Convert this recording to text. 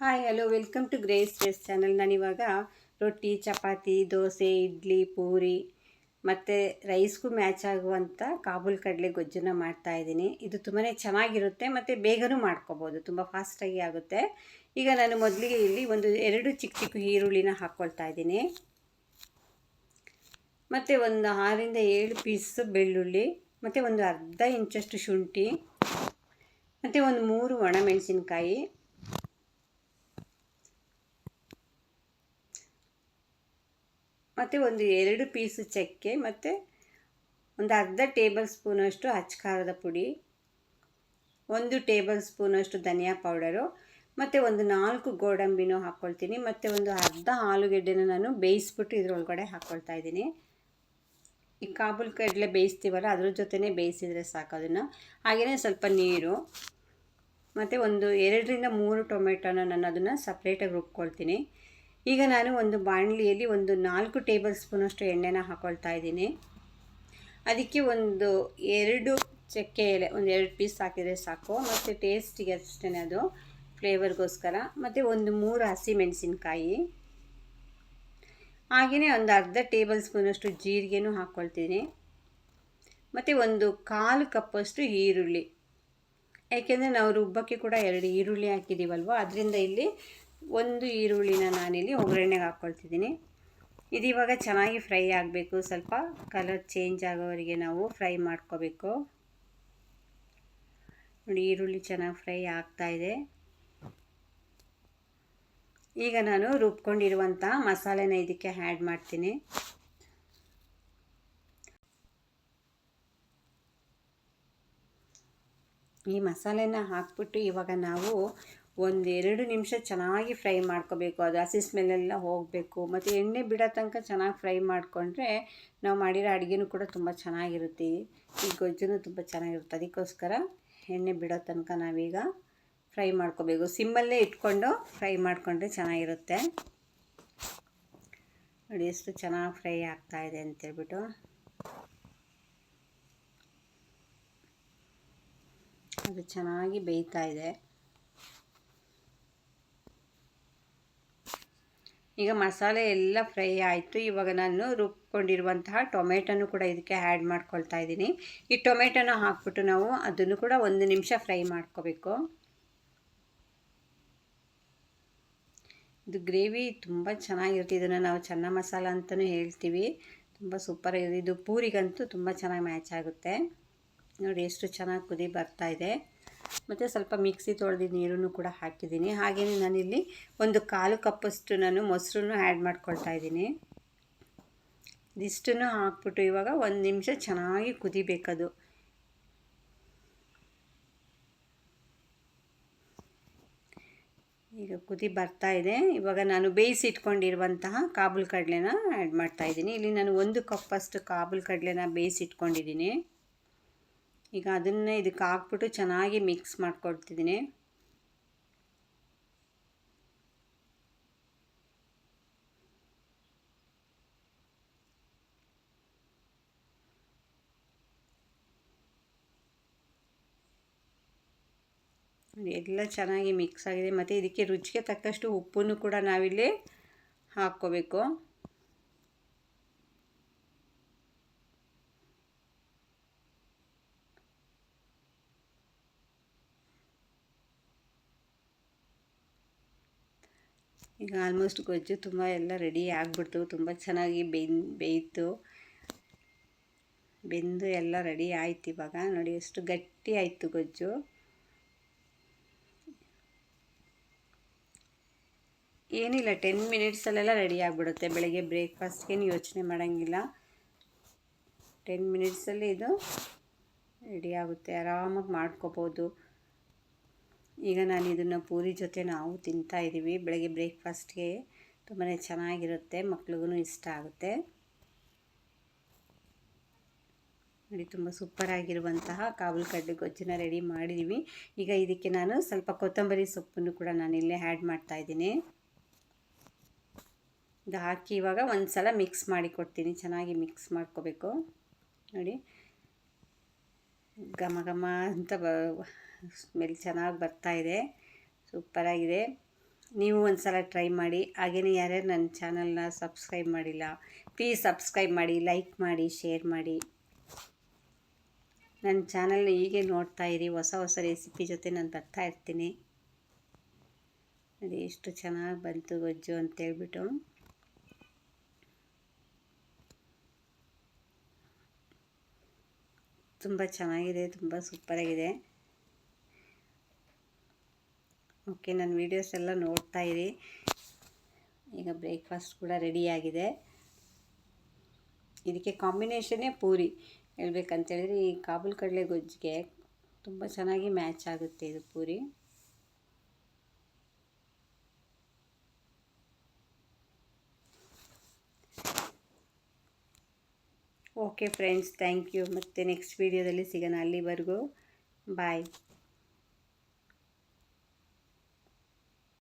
Hi, hello, welcome to Grace Race channel. ನಾನಿವಾಗ ರೊಟ್ಟಿ, ಚಪಾತಿ, ದೋಸೆ, ಇಡ್ಲಿ, ಪೂರಿ, ಮತ್ತು ರೈಸ್ಗೂ ಮ್ಯಾಚ್ ಆಗುವಂಥ ಕಾಬೂಲ್ ಕಡಲೆ ಗೊಜ್ಜನ್ನು ಮಾಡ್ತಾ ಇದ್ದೀನಿ. ಇದು ತುಂಬಾ ಚೆನ್ನಾಗಿರುತ್ತೆ, ಮತ್ತು ಬೇಗನೂ ಮಾಡ್ಕೋಬೋದು. ತುಂಬ ಫಾಸ್ಟಾಗಿ ಆಗುತ್ತೆ. ಈಗ ನಾನು ಮೊದಲಿಗೆ ಇಲ್ಲಿ ಒಂದು ಎರಡು ಚಿಕ್ಕ ಚಿಕ್ಕ ಈರುಳ್ಳಿನ ಹಾಕ್ಕೊಳ್ತಾ ಇದ್ದೀನಿ. ಮತ್ತು ಒಂದು ಆರಿಂದ ಏಳು ಪೀಸ್ ಬೆಳ್ಳುಳ್ಳಿ, ಮತ್ತು ಒಂದು ಅರ್ಧ ಇಂಚಷ್ಟು ಶುಂಠಿ, ಮತ್ತು ಒಂದು ಮೂರು ಒಣಮೆಣಸಿನ್ಕಾಯಿ ಮತ್ತು ಒಂದು ಎರಡು ಪೀಸು ಚಕ್ಕೆ, ಮತ್ತು ಒಂದು ಅರ್ಧ ಟೇಬಲ್ ಸ್ಪೂನಷ್ಟು ಅಚ್ಚಕಾರದ ಪುಡಿ, ಒಂದು ಟೇಬಲ್ ಸ್ಪೂನಷ್ಟು ಧನಿಯಾ ಪೌಡರು, ಮತ್ತು ಒಂದು ನಾಲ್ಕು ಗೋಡಂಬಿನೂ ಹಾಕ್ಕೊಳ್ತೀನಿ ಮತ್ತು ಒಂದು ಅರ್ಧ ಆಲೂಗೆಡ್ಡೆನ ನಾನು ಬೇಯಿಸ್ಬಿಟ್ಟು ಇದ್ರೊಳಗಡೆ ಹಾಕ್ಕೊಳ್ತಾ ಇದ್ದೀನಿ. ಈ ಕಾಬೂಲ್ ಕಡಲೆ ಬೇಯಿಸ್ತೀವಲ್ಲ, ಅದ್ರ ಜೊತೆನೇ ಬೇಯಿಸಿದರೆ ಸಾಕು ಅದನ್ನು. ಹಾಗೆಯೇ ಸ್ವಲ್ಪ ನೀರು, ಮತ್ತು ಒಂದು ಎರಡರಿಂದ ಮೂರು ಟೊಮೆಟೊನ ನಾನು ಅದನ್ನು ಸಪ್ರೇಟಾಗಿ ರುಬ್ಕೊಳ್ತೀನಿ. ಈಗ ನಾನು ಒಂದು ಬಾಣಲಿಯಲ್ಲಿ ಒಂದು ನಾಲ್ಕು ಟೇಬಲ್ ಸ್ಪೂನಷ್ಟು ಎಣ್ಣೆನ ಹಾಕ್ಕೊಳ್ತಾ ಇದ್ದೀನಿ. ಅದಕ್ಕೆ ಒಂದು ಎರಡು ಚಕ್ಕೆ ಎಲೆ, ಒಂದು ಎರಡು ಪೀಸ್ ಹಾಕಿದರೆ ಸಾಕು. ಮತ್ತು ಟೇಸ್ಟಿಗೆ ಅಷ್ಟೇ ಅದು, ಫ್ಲೇವರ್ಗೋಸ್ಕರ. ಮತ್ತು ಒಂದು ಮೂರು ಹಸಿ ಮೆಣಸಿನ್ಕಾಯಿ. ಹಾಗೆಯೇ ಒಂದು ಅರ್ಧ ಟೇಬಲ್ ಸ್ಪೂನಷ್ಟು ಜೀರಿಗೆನೂ ಹಾಕ್ಕೊಳ್ತೀನಿ ಮತ್ತು ಒಂದು ಕಾಲು ಕಪ್ಪಷ್ಟು ಈರುಳ್ಳಿ. ಯಾಕೆಂದರೆ ನಾವು ರುಬ್ಬಕ್ಕೆ ಕೂಡ ಎರಡು ಈರುಳ್ಳಿ ಹಾಕಿದ್ದೀವಲ್ವ? ಅದರಿಂದ ಇಲ್ಲಿ ಒಂದು ಈರುಳ್ಳಿನ ನಾನಿಲ್ಲಿ ಒಗ್ಗರಣೆಗೆ ಹಾಕ್ಕೊಳ್ತಿದ್ದೀನಿ. ಇದು ಇವಾಗ ಚೆನ್ನಾಗಿ ಫ್ರೈ ಆಗಬೇಕು. ಸ್ವಲ್ಪ ಕಲರ್ ಚೇಂಜ್ ಆಗೋವರೆಗೆ ನಾವು ಫ್ರೈ ಮಾಡ್ಕೋಬೇಕು. ನೋಡಿ, ಈರುಳ್ಳಿ ಚೆನ್ನಾಗಿ ಫ್ರೈ ಆಗ್ತಾಯಿದೆ ಈಗ ನಾನು ರುಬ್ಕೊಂಡಿರುವಂಥ ಮಸಾಲೆನ ಇದಕ್ಕೆ ಆ್ಯಡ್ ಮಾಡ್ತೀನಿ. ಈ ಮಸಾಲೆನ ಹಾಕ್ಬಿಟ್ಟು ಇವಾಗ ನಾವು ಒಂದೆರಡು ನಿಮಿಷ ಚೆನ್ನಾಗಿ ಫ್ರೈ ಮಾಡ್ಕೋಬೇಕು. ಅದು ಹಸಿ ಸ್ಮೆಲ್ಲೆಲ್ಲ ಹೋಗಬೇಕು. ಮತ್ತು ಎಣ್ಣೆ ಬಿಡೋ ತನಕ ಚೆನ್ನಾಗಿ ಫ್ರೈ ಮಾಡಿಕೊಂಡ್ರೆ ನಾವು ಮಾಡಿರೋ ಅಡುಗೆನೂ ಕೂಡ ತುಂಬ ಚೆನ್ನಾಗಿರುತ್ತೆ. ಈ ಗೊಜ್ಜು ತುಂಬ ಚೆನ್ನಾಗಿರುತ್ತೆ. ಅದಕ್ಕೋಸ್ಕರ ಎಣ್ಣೆ ಬಿಡೋ ತನಕ ನಾವೀಗ ಫ್ರೈ ಮಾಡ್ಕೋಬೇಕು. ಸಿಮ್ಮಲ್ಲೇ ಇಟ್ಕೊಂಡು ಫ್ರೈ ಮಾಡಿಕೊಂಡ್ರೆ ಚೆನ್ನಾಗಿರುತ್ತೆ. ನೋಡಿ, ಎಷ್ಟು ಚೆನ್ನಾಗಿ ಫ್ರೈ ಆಗ್ತಾಯಿದೆ ಅಂತೇಳ್ಬಿಟ್ಟು. ಅದು ಚೆನ್ನಾಗಿ ಬೇಯ್ತಾ ಇದೆ. ಈಗ ಮಸಾಲೆ ಎಲ್ಲ ಫ್ರೈ ಆಯಿತು. ಇವಾಗ ನಾನು ರುಬ್ಕೊಂಡಿರುವಂತಹ ಟೊಮೆಟೊನು ಕೂಡ ಇದಕ್ಕೆ ಆ್ಯಡ್ ಮಾಡ್ಕೊಳ್ತಾ ಇದ್ದೀನಿ. ಈ ಟೊಮೆಟೊನ ಹಾಕ್ಬಿಟ್ಟು ನಾವು ಅದನ್ನು ಕೂಡ ಒಂದು ನಿಮಿಷ ಫ್ರೈ ಮಾಡ್ಕೋಬೇಕು. ಇದು ಗ್ರೇವಿ ತುಂಬ ಚೆನ್ನಾಗಿರುತ್ತೆ. ಇದನ್ನು ನಾವು ಚೆನ್ನ ಮಸಾಲ ಅಂತಲೂ ಹೇಳ್ತೀವಿ. ತುಂಬ ಸೂಪರ್ ಇದು ಪೂರಿಗಂತೂ ತುಂಬ ಚೆನ್ನಾಗಿ ಮ್ಯಾಚ್ ಆಗುತ್ತೆ. ನೋಡಿ ಎಷ್ಟು ಚೆನ್ನಾಗಿ ಕುದಿ ಬರ್ತಾ ಇದೆ. ಮತ್ತು ಸ್ವಲ್ಪ ಮಿಕ್ಸಿ ತೊಳೆದು ನೀರನ್ನು ಕೂಡ ಹಾಕಿದ್ದೀನಿ. ಹಾಗೆಯೇ ನಾನಿಲ್ಲಿ ಒಂದು ಕಾಲು ಕಪ್ಪಷ್ಟು ನಾನು ಮೊಸರನ್ನು ಆ್ಯಡ್ ಮಾಡ್ಕೊಳ್ತಾ ಇದ್ದೀನಿ. ಇದಿಷ್ಟನ್ನು ಹಾಕ್ಬಿಟ್ಟು ಇವಾಗ ಒಂದು ನಿಮಿಷ ಚೆನ್ನಾಗಿ ಕುದಿಬೇಕದು. ಈಗ ಕುದಿ ಬರ್ತಾ ಇದೆ. ಇವಾಗ ನಾನು ಬೇಯಿಸಿ ಇಟ್ಕೊಂಡಿರುವಂತಹ ಕಾಬೂಲ್ ಕಡಲೆನ ಆ್ಯಡ್ ಮಾಡ್ತಾ ಇದ್ದೀನಿ. ಇಲ್ಲಿ ನಾನು ಒಂದು ಕಪ್ಪಷ್ಟು ಕಾಬೂಲ್ ಕಡಲೆನ ಬೇಯಿಸಿ ಇಟ್ಕೊಂಡಿದ್ದೀನಿ. ಈಗ ಅದನ್ನೇ ಇದಕ್ಕೆ ಹಾಕ್ಬಿಟ್ಟು ಚೆನ್ನಾಗಿ ಮಿಕ್ಸ್ ಮಾಡ್ಕೊಳ್ತಿದ್ದೀನಿ ಎಲ್ಲ ಚೆನ್ನಾಗಿ ಮಿಕ್ಸ್ ಆಗಿದೆ. ಮತ್ತು ಇದಕ್ಕೆ ರುಚಿಗೆ ತಕ್ಕಷ್ಟು ಉಪ್ಪನ್ನು ಕೂಡ ನಾವಿಲ್ಲಿ ಹಾಕ್ಕೋಬೇಕು. ಈಗ ಆಲ್ಮೋಸ್ಟ್ ಗೊಜ್ಜು ತುಂಬ ಎಲ್ಲ ರೆಡಿ ಆಗಿಬಿಡ್ತು. ತುಂಬ ಚೆನ್ನಾಗಿ ಬೆಂದು, ಬೇಯಿತು. ಬೆಂದು ಎಲ್ಲ ರೆಡಿ ಆಯ್ತು ಇವಾಗ. ನೋಡಿ ಎಷ್ಟು ಗಟ್ಟಿ ಆಯಿತು ಗೊಜ್ಜು. ಏನಿಲ್ಲ ಟೆನ್ ಮಿನಿಟ್ಸಲ್ಲೆಲ್ಲ ರೆಡಿ ಆಗಿಬಿಡುತ್ತೆ. ಬೆಳಗ್ಗೆ ಬ್ರೇಕ್ಫಾಸ್ಟ್ಗೇನು ಯೋಚನೆ ಮಾಡೋಂಗಿಲ್ಲ. ಟೆನ್ ಮಿನಿಟ್ಸಲ್ಲಿ ಇದು ರೆಡಿ ಆಗುತ್ತೆ. ಆರಾಮಾಗಿ ಮಾಡ್ಕೋಬೋದು. ಈಗ ನಾನು ಇದನ್ನು ಪೂರಿ ಜೊತೆ ನಾವು ತಿಂತಾ ಇದ್ದೀವಿ. ಬೆಳಗ್ಗೆ ಬ್ರೇಕ್ಫಾಸ್ಟ್ಗೆ ತುಂಬಾ ಚೆನ್ನಾಗಿರುತ್ತೆ. ಮಕ್ಳಿಗೂ ಇಷ್ಟ ಆಗುತ್ತೆ. ನೋಡಿ, ತುಂಬ ಸೂಪರಾಗಿರುವಂತಹ ಕಾಬುಲ್ ಕಡ್ಡಿ ಗೊಜ್ಜನ್ನ ರೆಡಿ ಮಾಡಿದ್ದೀವಿ ಈಗ ಇದಕ್ಕೆ ನಾನು ಸ್ವಲ್ಪ ಕೊತ್ತಂಬರಿ ಸೊಪ್ಪನ್ನು ಕೂಡ ನಾನು ಇಲ್ಲೇ ಆ್ಯಡ್ ಮಾಡ್ತಾಯಿದ್ದೀನಿ ಇದು ಹಾಕಿ ಇವಾಗ ಒಂದು ಸಲ ಮಿಕ್ಸ್ ಮಾಡಿ ಕೊಡ್ತೀನಿ. ಚೆನ್ನಾಗಿ ಮಿಕ್ಸ್ ಮಾಡ್ಕೋಬೇಕು. ನೋಡಿ ಘಮ ಘಮ ಅಂತ ಬ, ಸ್ಮೆಲ್ ಚೆನ್ನಾಗಿ ಬರ್ತಾಯಿದೆ ಸೂಪರಾಗಿದೆ ನೀವು ಒಂದು ಸಲ ಟ್ರೈ ಮಾಡಿ. ಹಾಗೆಯೇ ಯಾರ್ಯಾರು ನನ್ನ ಚಾನಲ್ನ ಸಬ್ಸ್ಕ್ರೈಬ್ ಮಾಡಿಲ್ಲ, ಪ್ಲೀಸ್ ಸಬ್ಸ್ಕ್ರೈಬ್ ಮಾಡಿ, ಲೈಕ್ ಮಾಡಿ, ಶೇರ್ ಮಾಡಿ. ನನ್ನ ಚಾನಲ್ನ ಹೀಗೆ ನೋಡ್ತಾ ಇರಿ. ಹೊಸ ಹೊಸ ರೆಸಿಪಿ ಜೊತೆ ನಾನು ಬರ್ತಾ ಇರ್ತೀನಿ. ನೋಡಿ, ಎಷ್ಟು ಚೆನ್ನಾಗಿ ಬಂತು ಗೊಜ್ಜು ಅಂತೇಳ್ಬಿಟ್ಟು. ತುಂಬ ಚೆನ್ನಾಗಿದೆ, ತುಂಬ ಸೂಪರಾಗಿದೆ. ಓಕೆ, ನನ್ನ ವೀಡಿಯೋಸ್ ಎಲ್ಲ ನೋಡ್ತಾ ಇರಿ. ಈಗ ಬ್ರೇಕ್ಫಾಸ್ಟ್ ಕೂಡ ರೆಡಿಯಾಗಿದೆ ಇದಕ್ಕೆ ಕಾಂಬಿನೇಷನ್ನೇ ಪೂರಿ ಹೇಳ್ಬೇಕಂತೇಳಿದ್ರೆ ಈ ಕಾಬೂಲ್ ಕಡಲೆ ಗೊಜ್ಜಿಗೆ ತುಂಬ ಚೆನ್ನಾಗಿ ಮ್ಯಾಚ್ ಆಗುತ್ತೆ ಇದು puri. Okay friends thank you ಮತ್ತು ನೆಕ್ಸ್ಟ್ ವೀಡಿಯೋದಲ್ಲಿ ಸಿಗೋಣ. ಅಲ್ಲಿವರೆಗೂ. ಬಾಯ್